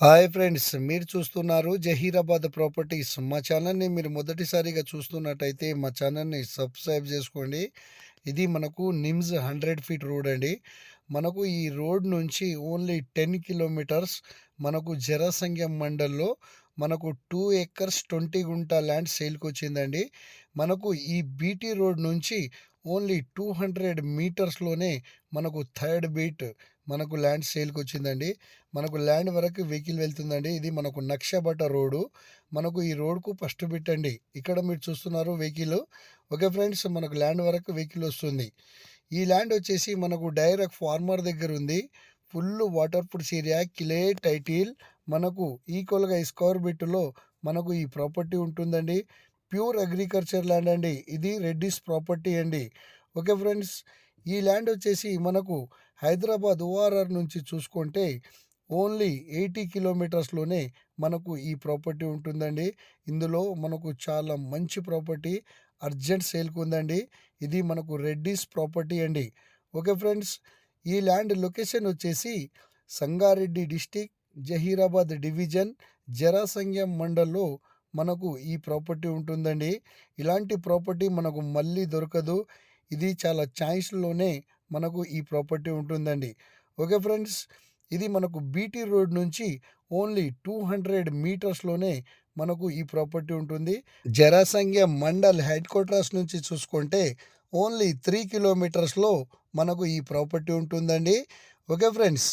Hi friends మీరు చూస్తున్నారు Zaheerabad properties. మా ఛానల్ని మీరు మొదటిసారిగా చూస్తున్నట్టయితే మా ఛానల్ని సబ్స్క్రైబ్ చేసుకోండి. ఇది మనకు నిమ్స్ హండ్రెడ్ ఫీట్ రోడ్ అండి. మనకు ఈ రోడ్ నుంచి ఓన్లీ టెన్ కిలోమీటర్స్ మనకు జరసంఖ్యం మండల్లో మనకు టూ ఎకర్స్ ట్వంటీ గుంట ల్యాండ్ సేల్కి వచ్చిందండి మనకు ఈ బీటీ రోడ్ నుంచి ఓన్లీ టూ హండ్రెడ్ మీటర్స్లోనే మనకు థర్డ్ బీట్ మనకు ల్యాండ్ సేల్కి వచ్చిందండి. మనకు ల్యాండ్ వరకు వెహికల్ వెళ్తుందండి. ఇది మనకు నక్షబట రోడ్డు. మనకు ఈ రోడ్కు ఫస్ట్ బిట్ అండి. ఇక్కడ మీరు చూస్తున్నారు వెహికల్. ఓకే ఫ్రెండ్స్ మనకు ల్యాండ్ వరకు వెహికల్ వస్తుంది. ఈ ల్యాండ్ వచ్చేసి మనకు డైరెక్ట్ ఫార్మర్ దగ్గర ఉంది. Full water proof area clear title. మనకు ఈక్వల్గా ఈ స్క్వేర్ బిట్లో మనకు ఈ ప్రాపర్టీ ఉంటుందండి. ప్యూర్ అగ్రికల్చర్ ల్యాండ్ అండి. ఇది రెడ్డిస్ ప్రాపర్టీ అండి. ఓకే ఫ్రెండ్స్ ఈ ల్యాండ్ వచ్చేసి మనకు హైదరాబాద్ ఓఆర్ఆర్ నుంచి చూసుకుంటే ఓన్లీ ఎయిటీ కిలోమీటర్స్లోనే మనకు ఈ ప్రాపర్టీ ఉంటుందండి. ఇందులో మనకు చాలా మంచి ప్రాపర్టీ అర్జెంట్ సేల్కి ఉందండి. ఇది మనకు రెడ్డిస్ ప్రాపర్టీ అండి. ఓకే ఫ్రెండ్స్ ఈ ల్యాండ్ లొకేషన్ వచ్చేసి సంగారెడ్డి డిస్టిక్ జహీరాబాద్ డివిజన్ జరాసంగ్యం మండల్లో మనకు ఈ ప్రాపర్టీ ఉంటుందండి. ఇలాంటి ప్రాపర్టీ మనకు మళ్ళీ దొరకదు. ఇది చాలా ఛాయిస్లోనే మనకు ఈ ప్రాపర్టీ ఉంటుందండి. ఓకే ఫ్రెండ్స్ ఇది మనకు బీటీ రోడ్ నుంచి ఓన్లీ టూ హండ్రెడ్ మీటర్స్లోనే మనకు ఈ ప్రాపర్టీ ఉంటుంది. జరాసంఖ్య మండల్ హెడ్ క్వార్టర్స్ నుంచి చూసుకుంటే ఓన్లీ త్రీ కిలోమీటర్స్లో మనకు ఈ ప్రాపర్టీ ఉంటుందండి. ఓకే ఫ్రెండ్స్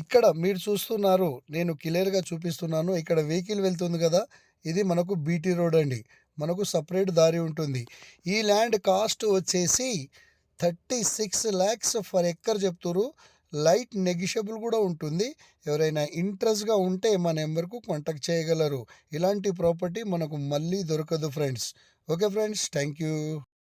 ఇక్కడ మీరు చూస్తున్నారు నేను క్లియర్గా చూపిస్తున్నాను. ఇక్కడ వెహికల్ వెళ్తుంది కదా ఇది మనకు బీటీ రోడ్ అండి. మనకు సపరేట్ దారి ఉంటుంది. ఈ ల్యాండ్ కాస్ట్ వచ్చేసి thirty six lakhs per acre చెప్తారు లైట్ నెగిషబుల్ కూడా ఉంటుంది. ఎవరైనా ఇంట్రెస్ట్గా ఉంటే మా నెంబర్కు కాంటాక్ట్ చేయగలరు. ఇలాంటి ప్రాపర్టీ మనకు మళ్ళీ దొరకదు friends. Okay friends thank you